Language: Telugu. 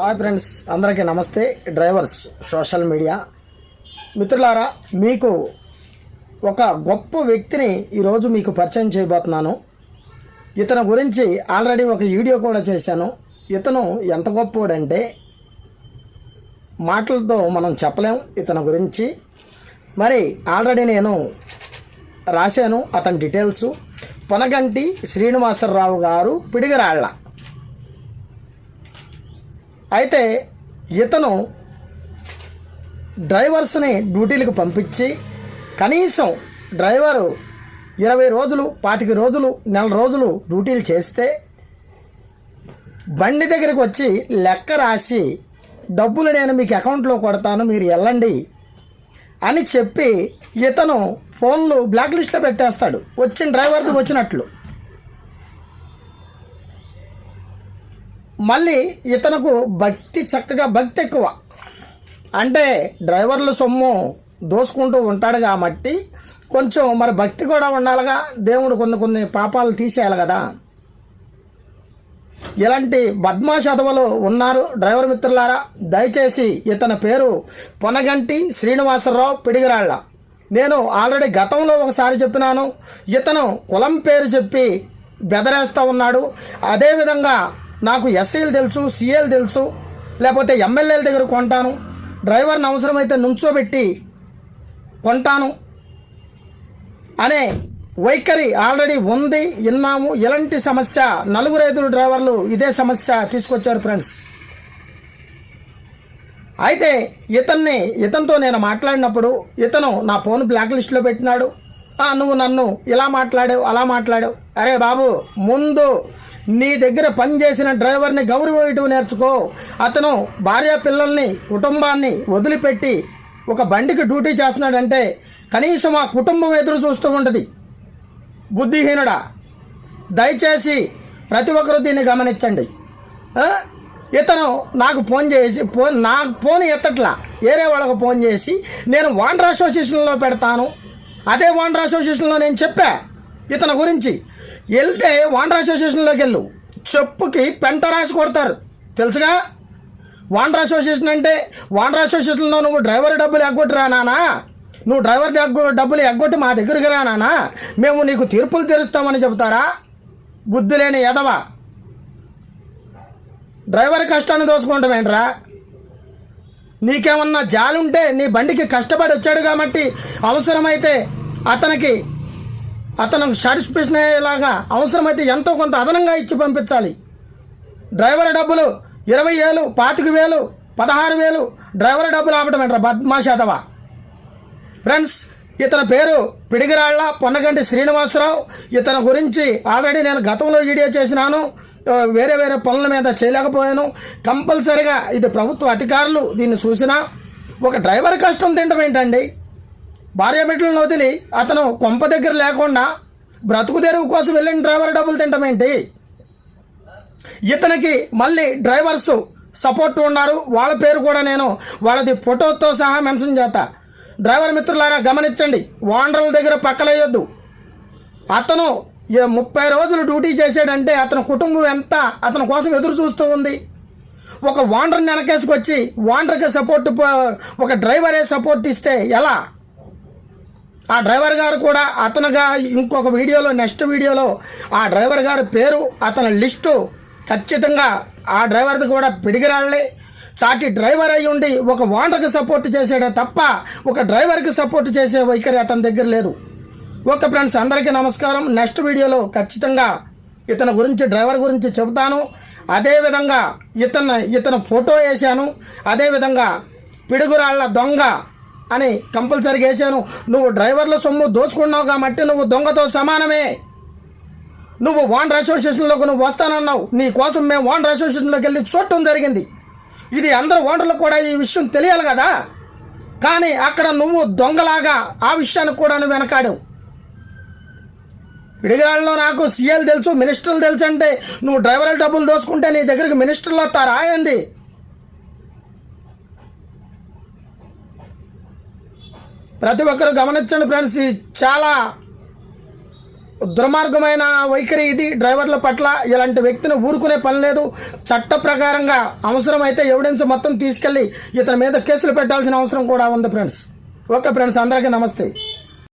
హాయ్ ఫ్రెండ్స్ అందరికీ నమస్తే. డ్రైవర్స్ సోషల్ మీడియా మిత్రులారా మీకు ఒక గొప్ప వ్యక్తిని ఈరోజు మీకు పరిచయం చేయబోతున్నాను. ఇతని గురించి ఆల్రెడీ ఒక వీడియో కూడా చేశాను. ఇతను ఎంత గొప్పోడంటే మాటలతో మనం చెప్పలేం ఇతని గురించి. మరి ఆల్రెడీ నేను రాశాను అతని డీటెయిల్స్ పొనగంటి శ్రీనివాసరావు గారు పిడిగరాళ్ళ. అయితే ఇతను డ్రైవర్స్ని డ్యూటీలకు పంపించి కనీసం డ్రైవరు ఇరవై రోజులు పాతిక రోజులు నెల రోజులు డ్యూటీలు చేస్తే బండి దగ్గరికి వచ్చి లెక్క రాసి డబ్బులు నేను మీకు అకౌంట్లో కొడతాను మీరు వెళ్ళండి అని చెప్పి ఇతను ఫోన్లు బ్లాక్ లిస్ట్లో పెట్టేస్తాడు. వచ్చిన డ్రైవర్కి వచ్చినట్లు. మళ్ళీ ఇతనుకు భక్తి చక్కగా భక్తి ఎక్కువ. అంటే డ్రైవర్ల సొమ్ము దోసుకుంటూ ఉంటాడు కాబట్టి కొంచెం మరి భక్తి కూడా ఉండాలిగా. దేవుడు కొన్ని కొన్ని పాపాలు తీసేయాలి కదా. ఇలాంటి బద్మాష్ అదవలు ఉన్నారు. డ్రైవర్ మిత్రులారా దయచేసి ఇతని పేరు పొనగంటి శ్రీనివాసరావు పిడిగిరాళ్ళ. నేను ఆల్రెడీ గతంలో ఒకసారి చెప్పినాను. ఇతను కులం పేరు చెప్పి బెదరేస్తూ ఉన్నాడు. అదేవిధంగా నాకు ఎస్సీలు తెలుసు సీఏలు తెలుసు లేకపోతే ఎమ్మెల్యేల దగ్గర కొంటాను డ్రైవర్ని అవసరమైతే నుంచోబెట్టి కొంటాను అనే వైఖరి ఆల్రెడీ ఉంది విన్నాము. ఇలాంటి సమస్య? నలుగురు ఐదుగురు డ్రైవర్లు ఇదే సమస్య తీసుకొచ్చారు ఫ్రెండ్స్. అయితే ఇతన్ని ఇతనితో నేను మాట్లాడినప్పుడు ఇతను నా ఫోన్ బ్లాక్ లిస్ట్లో పెట్టినాడు. నువ్వు నన్ను ఇలా మాట్లాడావు అలా మాట్లాడావు. అరే బాబు ముందు నీ దగ్గర పనిచేసిన డ్రైవర్ని గౌరవం నేర్చుకో. అతను భార్య పిల్లల్ని కుటుంబాన్ని వదిలిపెట్టి ఒక బండికి డ్యూటీ చేస్తున్నాడంటే కనీసం ఆ కుటుంబం ఎదురు చూస్తూ ఉంటుంది. బుద్ధిహీనుడా దయచేసి ప్రతి ఒక్కరూ దీన్ని గమనించండి. ఇతను నాకు ఫోన్ చేసి ఫోన్ నాకు ఫోన్ ఎత్తట్లా. వేరే వాళ్ళకు ఫోన్ చేసి నేను వాండర్ అసోసియేషన్లో పెడతాను. అదే వాండర్ అసోసియేషన్లో నేను చెప్పా ఇతని గురించి. వెళ్తే వాండర్ అసోసియేషన్లోకి వెళ్ళు. చెప్పుకి పెంట రాసి కొడతారు. తెలుసుగా? వాండర్ అసోసియేషన్ అంటే వాండర్ అసోసియేషన్లో నువ్వు డ్రైవర్ డబ్బులు ఎగ్గొట్టి రానానా నువ్వు డ్రైవర్ డబ్బులు ఎగ్గొట్టి మా దగ్గరికి రానానా మేము నీకు తీర్పులు తెరుస్తామని చెబుతారా? బుద్ధి లేని ఎదవ? డ్రైవర్ కష్టాన్ని దోచుకుంటామేంట్రా నీకేమన్నా జాలుంటే ఉంటే నీ బండికి కష్టపడి వచ్చాడు కాబట్టి అవసరమైతే అతనికి అతను సాటిస్ఫాక్షన్ అయ్యేలాగా అవసరమైతే ఎంతో కొంత అదనంగా ఇచ్చి పంపించాలి. డ్రైవర్ డబ్బులు ఇరవై వేలు పాతిక వేలు పదహారు వేలు డ్రైవర్ డబ్బులు ఆపటం ఏంట్రా బద్మాషాదవా? ఫ్రెండ్స్ ఇతని పేరు పిడిగిరాళ్ళ పొన్నగంటి శ్రీనివాసరావు. ఇతని గురించి ఆల్రెడీ నేను గతంలో వీడియో చేసినాను. వేరే వేరే పనుల మీద చేయలేకపోయాను. కంపల్సరిగా ఇది ప్రభుత్వ అధికారులు దీన్ని చూసినా ఒక డ్రైవర్ కష్టం తినడం ఏంటండి? భార్య బిడ్డలను వదిలి అతను కొంప దగ్గర లేకుండా బ్రతుకు తెరువు కోసం వెళ్ళిన డ్రైవర్ డబ్బులు తినడం ఏంటి? ఇతనికి మళ్ళీ డ్రైవర్స్ సపోర్ట్ ఉన్నారు. వాళ్ళ పేరు కూడా నేను వాళ్ళది ఫోటోతో సహా మెన్షన్ చేస్తా. డ్రైవర్ మిత్రులారా గమనించండి. వాండర్ల దగ్గర పక్కలేయొద్దు. అతను ముప్పై రోజులు డ్యూటీ చేశాడంటే అతని కుటుంబం ఎంత అతని కోసం ఎదురు చూస్తూ ఉంది. ఒక వాండర్ని వెనకేసుకొచ్చి వాండర్కి సపోర్ట్ ఒక డ్రైవరే సపోర్ట్ ఇస్తే ఎలా? ఆ డ్రైవర్ గారు కూడా అతనుగా ఇంకొక వీడియోలో నెక్స్ట్ వీడియోలో ఆ డ్రైవర్ గారి పేరు అతని లిస్టు ఖచ్చితంగా ఆ డ్రైవర్ది కూడా పిడిగిరాళ్ళే. సాటి డ్రైవర్ అయి ఉండి ఒక వాండర్కి సపోర్ట్ చేసాడే తప్ప ఒక డ్రైవర్కి సపోర్ట్ చేసే వైఖరి అతని దగ్గర లేదు. ఓకే ఫ్రెండ్స్ అందరికీ నమస్కారం. నెక్స్ట్ వీడియోలో ఖచ్చితంగా ఇతని గురించి డ్రైవర్ గురించి చెబుతాను. అదేవిధంగా ఇతను ఇతను ఫోటో వేశాను. అదేవిధంగా పిడుగురాళ్ళ దొంగ అని కంపల్సరీగా వేసాను నువ్వు డ్రైవర్ల సొమ్ము దోచుకున్నావు కాబట్టి నువ్వు దొంగతో సమానమే. నువ్వు వాండర్ అసోసియేషన్లోకి నువ్వు వస్తానన్నావు. నీ కోసం మేము వాండర్ అసోసియేషన్లోకి వెళ్ళి చూడటం జరిగింది. ఇది అందరు ఓనర్లకు కూడా ఈ విషయం తెలియాలి కదా? కానీ అక్కడ నువ్వు దొంగలాగా ఆ విషయానికి కూడా నువ్వు వెనకాడావు. విడిగాళ్ళలో నాకు సీఎల్ తెలుసు మినిస్టర్లు తెలుసు అంటే నువ్వు డ్రైవర్ల డబ్బులు దోసుకుంటే నీ దగ్గరికి మినిస్టర్లు వస్తారా ఏంది? ప్రతి ఒక్కరు గమనించండి ఫ్రెండ్స్ ఇది చాలా దుర్మార్గమైన వైఖరి ఇది. డ్రైవర్ల పట్ల ఇలాంటి వ్యక్తిని ఊరుకునే పని లేదు. చట్ట ప్రకారంగా అవసరమైతే ఎవిడెన్స్ మొత్తం తీసుకెళ్ళి ఇతని మీద కేసులు పెట్టాల్సిన అవసరం కూడా ఉంది ఫ్రెండ్స్. ఓకే ఫ్రెండ్స్ అందరికీ నమస్తే.